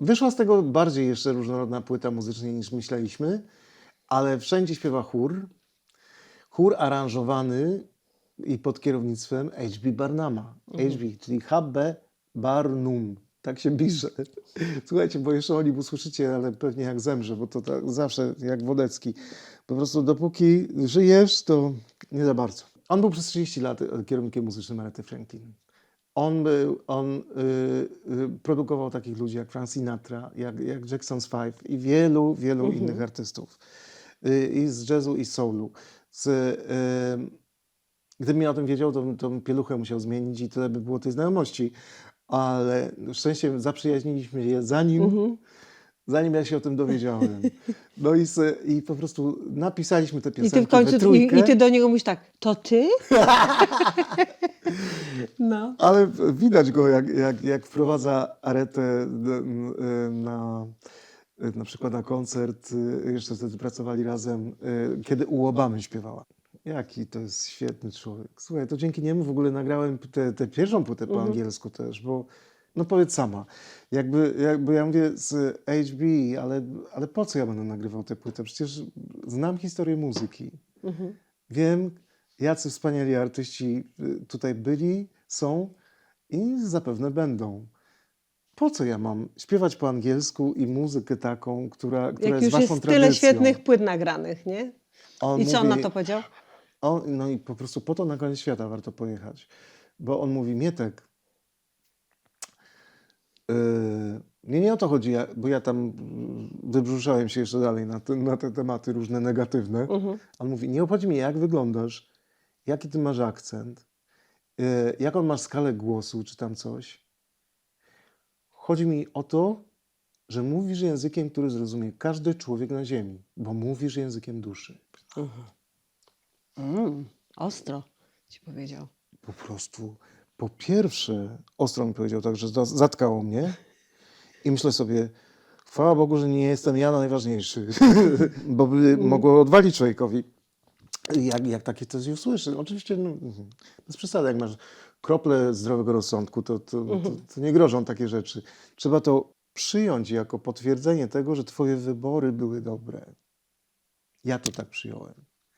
Wyszła z tego bardziej jeszcze różnorodna płyta muzycznie niż myśleliśmy, ale wszędzie śpiewa chór. Chór aranżowany i pod kierownictwem H.B. Barnuma. HB, czyli H.B. Barnum. Tak się pisze. Słuchajcie, bo jeszcze o nim usłyszycie, ale pewnie jak zemrze, bo to tak zawsze jak Wodecki. Po prostu dopóki żyjesz, to nie za bardzo. On był przez 30 lat kierownikiem muzycznym Aretty Franklin. On, był, on y, y, produkował takich ludzi jak Frank Sinatra, jak, jak Jackson's Five i wielu, wielu innych artystów. Y, I z jazzu, i soulu. Z, gdybym ja o tym wiedział, to, bym- pieluchę musiał zmienić i tyle by było tej znajomości. Ale szczęście zaprzyjaźniliśmy się zanim, zanim ja się o tym dowiedziałem. No i, i po prostu napisaliśmy te I piosenki ty w końcu, i, i ty do niego mówisz tak, to ty? no. Ale widać go, jak, jak, jak wprowadza Aretę na, na, przykład na koncert, jeszcze wtedy pracowali razem, kiedy u Obamy śpiewała. Jaki to jest świetny człowiek. Słuchaj, to dzięki niemu w ogóle nagrałem tę tę pierwszą płytę po angielsku też, bo no powiedz sama, jakby, jakby ja mówię z HB, ale, ale po co ja będę nagrywał tę płytę? Przecież znam historię muzyki. Wiem, jacy wspaniali artyści y, tutaj byli, są i zapewne będą. Po co ja mam śpiewać po angielsku i muzykę taką, która, która Jak jest już waszą jest tyle tradycją? świetnych płyt nagranych, nie? On I co on na mówi- to powiedział? On, no i po prostu po to na koniec świata warto pojechać. Bo on mówi, Mietek, nie, nie o to chodzi, bo ja tam wybrzuszałem się jeszcze dalej na te, na te tematy różne negatywne. Mhm. On mówi, nie obchodzi mnie jak wyglądasz, jaki ty masz akcent, yy, jaką masz skalę głosu, czy tam coś. Chodzi mi o to, że mówisz językiem, który zrozumie każdy człowiek na ziemi, bo mówisz językiem duszy. Mm, ostro ci powiedział. po prostu po pierwsze ostro mi powiedział tak, że za- zatkało mnie i myślę sobie, chwała Bogu, że nie jestem ja najważniejszy, bo by mogło odwalić człowiekowi. Jak, jak takie coś usłyszy. Oczywiście no, bez przesady, jak masz krople zdrowego rozsądku, to, to, to, to nie grożą takie rzeczy. Trzeba to przyjąć jako potwierdzenie tego, że twoje wybory były dobre. Ja to tak przyjąłem.